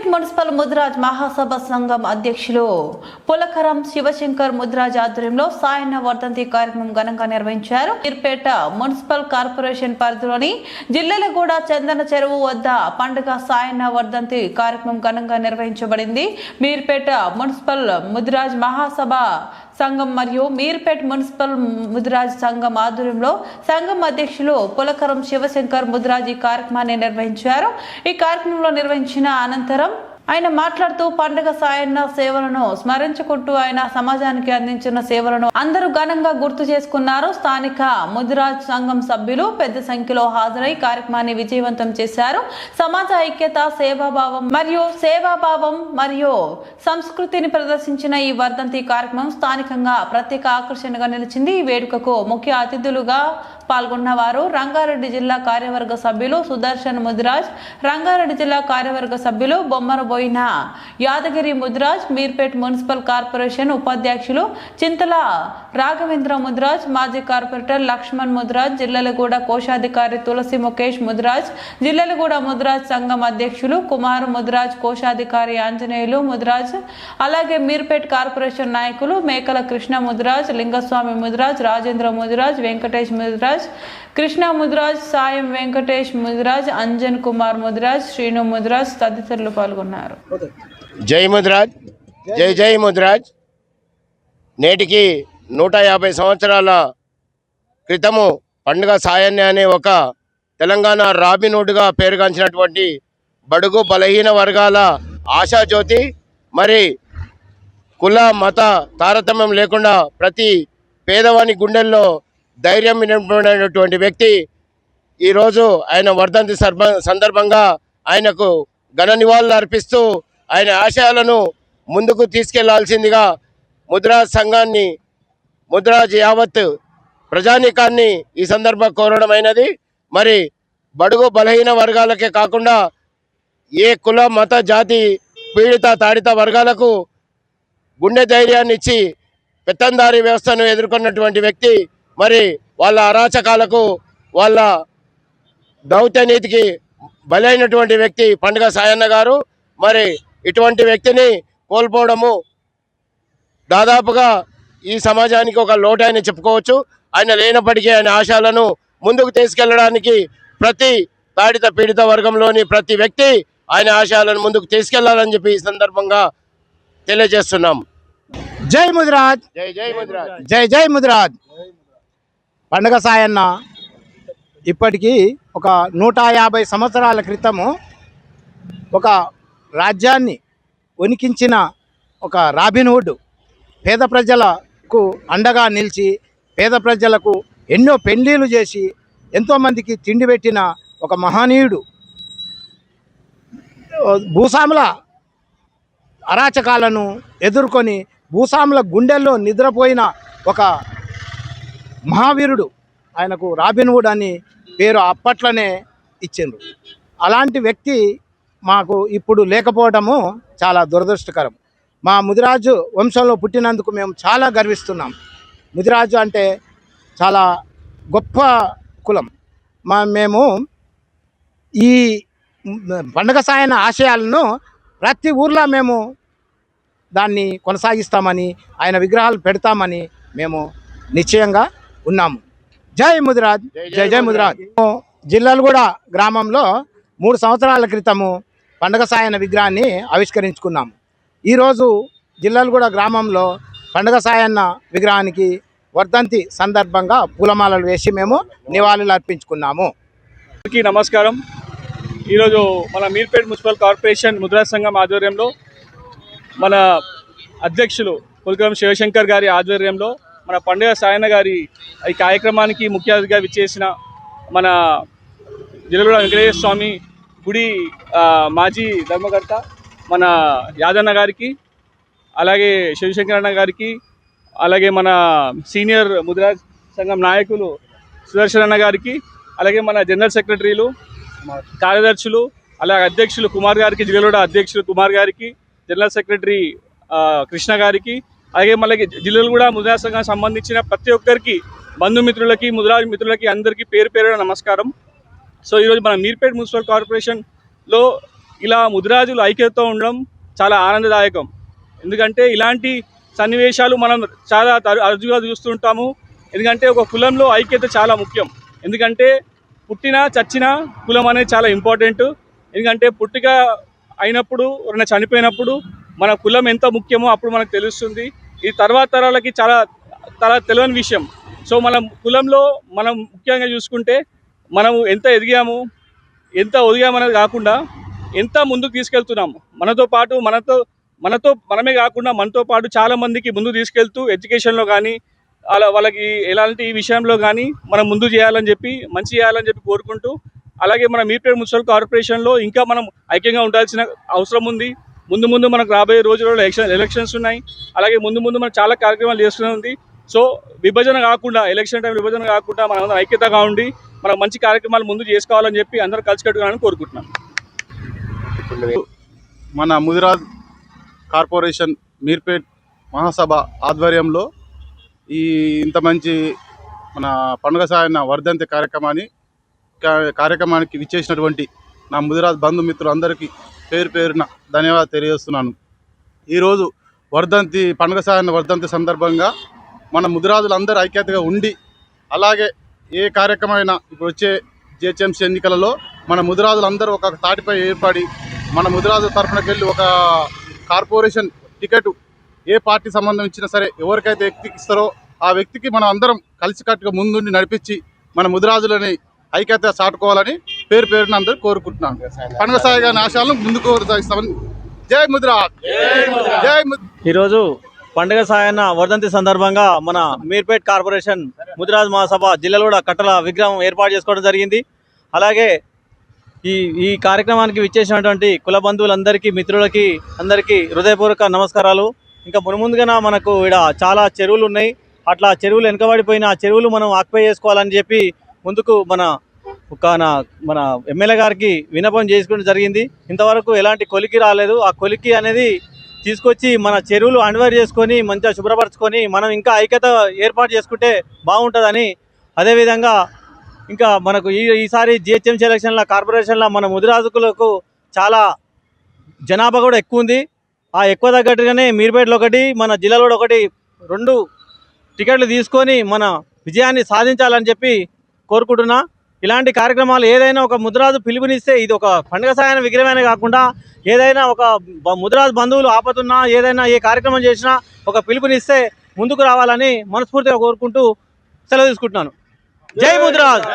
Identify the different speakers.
Speaker 1: Meerpet municipal Mudiraj మహాసభ సంఘం అధ్యక్షులు పులకరం శివశంకర్ ముద్రాజ్ ఆధ్వర్యంలో సాయన్న వర్ధంతి కార్యక్రమం ఘనంగా నిర్వహించారు. మీర్పేట మున్సిపల్ కార్పొరేషన్ పరిధిలోని జిల్లెలగూడ చందన చెరువు వద్ద పండుగ సాయన్న వర్ధంతి కార్యక్రమం ఘనంగా నిర్వహించబడింది. మీర్పేట మున్సిపల్ ముద్రాజ్ మహాసభ సంఘం మరియు మీర్పేట్ మున్సిపల్ ముదిరాజ్ సంఘం ఆధ్వర్యంలో సంఘం అధ్యక్షులు పులకరం శివశంకర్ ముదిరాజ్ ఈ కార్యక్రమాన్ని నిర్వహించారు. ఈ కార్యక్రమంలో నిర్వహించిన అనంతరం ఆయన మాట్లాడుతూ పండుగ సాయన్న సేవలను స్మరించుకుంటూ ఆయన సమాజానికి అందించిన సేవలను అందరూ ఘనంగా గుర్తు చేసుకున్నారు. స్థానిక ముదిరాజ్ సంఘం సభ్యులు పెద్ద సంఖ్యలో హాజరై కార్యక్రమాన్ని విజయవంతం చేశారు. సమాజ ఐక్యత సేవాభావం మరియు సేవాభావం మరియు సంస్కృతిని ప్రదర్శించిన ఈ వర్ధంతి కార్యక్రమం స్థానికంగా ప్రత్యేక ఆకర్షణగా నిలిచింది. ఈ వేడుకకు ముఖ్య అతిథులుగా పాల్గొన్న వారు రంగారెడ్డి జిల్లా కార్యవర్గ సభ్యులు సుదర్శన్ ముదిరాజ్ రంగారెడ్డి జిల్లా కార్యవర్గ సభ్యులు బొమ్మరబోయిన యాదగిరి ముద్రాజ్ మీర్పేట్ మున్సిపల్ కార్పొరేషన్ ఉపాధ్యక్షులు చింతల రాఘవేంద్ర ముద్రాజ్ మాజీ కార్పొరేటర్ లక్ష్మణ్ ముద్రాజ్ జిల్లలగూడ కోశాధికారి తులసి ముఖేష్ ముద్రాజ్ జిల్లలగూడ ముద్రాజ్ సంఘం అధ్యక్షులు కుమార్ ముద్రాజ్ కోశాధికారి ఆంజనేయులు ముద్రాజ్ అలాగే మీర్పేట్ కార్పొరేషన్ నాయకులు మేకల కృష్ణ ముద్రాజ్ లింగస్వామి ముద్రాజ్ రాజేంద్ర ముద్రాజ్ వెంకటేష్ ముద్రాజ్ కృష్ణ ముదిరాజ్ సాయం వెంకటేష్ ముదిరాజ్ అంజన్ కుమార్ ముదిరాజ్ శ్రీను ముదిరాజ్ తదితరులు పాల్గొన్నారు.
Speaker 2: జై ముద్రాజ్. జై జై ముద్రాజ్. నేటికి నూట యాభై సంవత్సరాల క్రితము పండుగ సాయన్య అనే ఒక తెలంగాణ రాబినూడ్గా పేరుగాంచినటువంటి బడుగు బలహీన వర్గాల ఆశాజ్యోతి మరి కుల మత తారతమ్యం లేకుండా ప్రతి పేదవాని గుండెల్లో ధైర్యం నింపినటువంటి వ్యక్తి. ఈరోజు ఆయన వర్ధంతి సందర్భంగా ఆయనకు ఘన నివాళులు అర్పిస్తూ ఆయన ఆశయాలను ముందుకు తీసుకెళ్ళాల్సిందిగా ముద్రాజ్ సంఘాన్ని ముద్రాజ్ యావత్ ప్రజానీకాన్ని ఈ సందర్భ కోరడమైనది మరి బడుగు బలహీన వర్గాలకే కాకుండా ఏ కుల మత జాతి పీడిత తాడిత వర్గాలకు గుండె ధైర్యాన్ని ఇచ్చి పెత్తందారి వ్యవస్థను ఎదుర్కొన్నటువంటి వ్యక్తి మరి వాళ్ళ అరాచకాలకు వాళ్ళ దౌత్య నీతికి బలైనటువంటి వ్యక్తి పండుగ సాయన్న గారు మరి ఇటువంటి వ్యక్తిని కోల్పోవడము దాదాపుగా ఈ సమాజానికి ఒక లోటు అని చెప్పుకోవచ్చు. ఆయన లేనప్పటికీ ఆయన ఆశయాలను ముందుకు తీసుకెళ్ళడానికి ప్రతి తాడిత పీడిత వర్గంలోని ప్రతి వ్యక్తి ఆయన ఆశయాలను ముందుకు తీసుకెళ్ళాలని చెప్పి ఈ సందర్భంగా తెలియజేస్తున్నాం.
Speaker 3: జై ముదిరాజ్.
Speaker 2: జై జై ముద్రాజ్.
Speaker 3: జై జై ముదిరాజ్. పండగ సాయన్న ఇప్పటికీ ఒక నూట యాభై సంవత్సరాల క్రితము ఒక రాజ్యాన్ని వణికించిన ఒక రాబిన్హుడ్ పేద ప్రజలకు అండగా నిలిచి పేద ప్రజలకు ఎన్నో పెళ్ళిళ్ళు చేసి ఎంతోమందికి తిండి పెట్టిన ఒక మహనీయుడు భూస్వాముల అరాచకాలను ఎదుర్కొని భూస్వాముల గుండెల్లో నిద్రపోయిన ఒక మహావీరుడు ఆయనకు రాబిన్వుడ్ అని పేరు అప్పట్లోనే ఇచ్చిండ్రు. అలాంటి వ్యక్తి మాకు ఇప్పుడు లేకపోవడము చాలా దురదృష్టకరం. మా ముదిరాజు వంశంలో పుట్టినందుకు మేము చాలా గర్విస్తున్నాం. ముదిరాజు అంటే చాలా గొప్ప కులం. మా మేము ఈ పండగ సాయన ఆశయాలను ప్రతి ఊర్లో మేము దాన్ని కొనసాగిస్తామని ఆయన విగ్రహాలు పెడతామని మేము నిశ్చయంగా ఉన్నాము. జై ముదిరాజ్. జై జై ముదిరాజ్. జిల్లాలు కూడా గ్రామంలో మూడు సంవత్సరాల క్రితము పండగ సాయన విగ్రహాన్ని ఆవిష్కరించుకున్నాము. ఈరోజు జిల్లాలు కూడా గ్రామంలో పండగ సాయన్న విగ్రహానికి వర్ధంతి సందర్భంగా పూలమాలలు వేసి మేము నివాళులు అర్పించుకున్నాము.
Speaker 4: అందరికీ నమస్కారం. ఈరోజు మన మీర్పేట్ మున్సిపల్ కార్పొరేషన్ ముద్రా సంఘం ఆధ్వర్యంలో మన అధ్యక్షులు పులకరం శివశంకర్ గారి ఆధ్వర్యంలో మన పండుగ సాయన్న గారి ఈ కార్యక్రమానికి ముఖ్య అతిథిగా విచ్చేసిన మన జిల్లగూడ వెంకటేశ్వర స్వామి గుడి మాజీ ధర్మకర్త మన యాదన్న గారికి అలాగే శివశంకరన్న గారికి అలాగే మన సీనియర్ ముద్రా సంఘం నాయకులు సుదర్శన్ అన్న గారికి అలాగే మన జనరల్ సెక్రటరీలు కార్యదర్శులు అలాగే అధ్యక్షులు కుమార్ గారికి జిల్లాలో అధ్యక్షులు కుమార్ గారికి జనరల్ సెక్రటరీ కృష్ణ గారికి అలాగే మళ్ళీ జిల్లాలు కూడా ముద్రా సంఘం సంబంధించిన ప్రతి ఒక్కరికి బంధుమిత్రులకి ముద్రా మిత్రులకి అందరికీ పేరు పేరు నమస్కారం. సో ఈరోజు మన మీర్పేట్ మున్సిపల్ కార్పొరేషన్లో ఇలా ముదిరాజులు ఐక్యతతో ఉండడం చాలా ఆనందదాయకం. ఎందుకంటే ఇలాంటి సన్నివేశాలు మనం చాలా అరుదుగా చూస్తుంటాము. ఎందుకంటే ఒక కులంలో ఐక్యత చాలా ముఖ్యం. ఎందుకంటే పుట్టినా చచ్చినా కులం అనేది చాలా ఇంపార్టెంట్. ఎందుకంటే పుట్టిక అయినప్పుడు ఎవరైనా చనిపోయినప్పుడు మన కులం ఎంత ముఖ్యమో అప్పుడు మనకు తెలుస్తుంది. ఈ తర్వాత తరాలకి చాలా చాలా తెలియని విషయం. సో మనం కులంలో మనం ముఖ్యంగా చూసుకుంటే మనము ఎంత ఎదిగాము ఎంత ఒదిగామనేది కాకుండా ఎంత ముందుకు తీసుకెళ్తున్నాము. మనతో పాటు మనతో మనతో మనమే కాకుండా మనతో పాటు చాలామందికి ముందు తీసుకెళ్తూ ఎడ్యుకేషన్లో కానీ అలా వాళ్ళకి ఎలాంటి విషయంలో కానీ మనం ముందు చేయాలని చెప్పి మంచి చేయాలని చెప్పి కోరుకుంటూ అలాగే మన మీపేట్ మున్సిపల్ కార్పొరేషన్లో ఇంకా మనం ఐక్యంగా ఉండాల్సిన అవసరం ఉంది. ముందు ముందు మనకు రాబోయే రోజులలో ఎలక్షన్ ఎలక్షన్స్ ఉన్నాయి. అలాగే ముందు ముందు మనం చాలా కార్యక్రమాలు చేస్తూనే ఉంది. సో విభజన కాకుండా ఎలక్షన్ టైం విభజన కాకుండా మనం ఐక్యతగా ఉండి మనం మంచి కార్యక్రమాలు ముందు చేసుకోవాలని చెప్పి అందరూ కలిసికట్టుకోవాలని కోరుకుంటున్నాం.
Speaker 5: మన ముదిరాజ్ కార్పొరేషన్ మీర్పేట్ మహాసభ ఆధ్వర్యంలో ఈ ఇంత మంచి మన పండుగ సాయన వర్ధంతి కార్యక్రమాన్ని కార్యక్రమానికి విచ్చేసినటువంటి నా ముదిరాజ్ బంధుమిత్రులందరికీ పేరు పేరున ధన్యవాదాలు తెలియజేస్తున్నాను. ఈరోజు వర్ధంతి పండుగ సాయన వర్ధంతి సందర్భంగా మన ముదిరాజులందరూ ఐక్యతగా ఉండి అలాగే ఏ కార్యక్రమమైనా ఇప్పుడు వచ్చే జిహెచ్ఎంసీ ఎన్నికలలో మన ముదిరాజులందరూ ఒక తాటిపై ఏర్పడి మన ముదిరాజు తరఫునకెళ్ళి ఒక కార్పొరేషన్ టికెట్ ఏ పార్టీ సంబంధం ఇచ్చినా సరే ఎవరికైతే వ్యక్తికి ఇస్తారో ఆ వ్యక్తికి మనం అందరం కలిసికట్టుగా ముందుండి నడిపించి మన ముదిరాజులని ఐక్యత సాటుకోవాలని పేరు పేరున అందరూ కోరుకుంటున్నాను పండుగ సాయి గారి ఆశయాలను ముందుకు కొనసాగిస్తామని జై ముదిరాజ్. జై
Speaker 6: ఈరోజు పండుగ సాయన్న వర్ధంతి సందర్భంగా మన మీర్పేట్ కార్పొరేషన్ ముదిరాజ్ మహాసభ జిల్లాలో కట్టల విగ్రహం ఏర్పాటు చేసుకోవడం జరిగింది. అలాగే ఈ ఈ కార్యక్రమానికి విచ్చేసినటువంటి కుల బంధువులందరికీ మిత్రులకి అందరికీ హృదయపూర్వక నమస్కారాలు. ఇంకా మునుముందుగా మనకు ఇక్కడ చాలా చెరువులు ఉన్నాయి. అట్లా చెరువులు వెనుకబడిపోయిన ఆ చెరువులు మనం ఆక్పై చేసుకోవాలని చెప్పి ముందుకు మన ఒక నా- మన ఎమ్మెల్యే గారికి వినపం చేసుకోవడం జరిగింది. ఇంతవరకు ఎలాంటి కొలికి రాలేదు. ఆ కొలికి అనేది తీసుకొచ్చి మన చెరువులు అన్వైర్ చేసుకొని మంచిగా శుభ్రపరచుకొని మనం ఇంకా ఐక్యత ఏర్పాటు చేసుకుంటే బాగుంటుందని అదేవిధంగా ఇంకా మనకు ఈ ఈసారి జిహెచ్ఎంసీ ఎలక్షన్ల కార్పొరేషన్ల మన ముదిరాజుకులకు చాలా జనాభా కూడా ఎక్కువ ఉంది. ఆ ఎక్కువ తగ్గట్టుగానే మీర్పేటలో ఒకటి మన జిల్లాలో ఒకటి రెండు టికెట్లు తీసుకొని మన విజయాన్ని సాధించాలని చెప్పి కోరుకుంటున్నా. ఇలాంటి కార్యక్రమాలు ఏదైనా ఒక ముద్రాజు పిలుపునిస్తే ఇది ఒక పండుగ సాయన విగ్రహమైన కాకుండా ఏదైనా ఒక ముద్రాజు బంధువులు ఆపతున్నా ఏదైనా ఏ కార్యక్రమం చేసినా ఒక పిలుపునిస్తే ముందుకు రావాలని మనస్ఫూర్తిగా కోరుకుంటూ సెలవు తీసుకుంటున్నాను. జై ముద్రాజ్!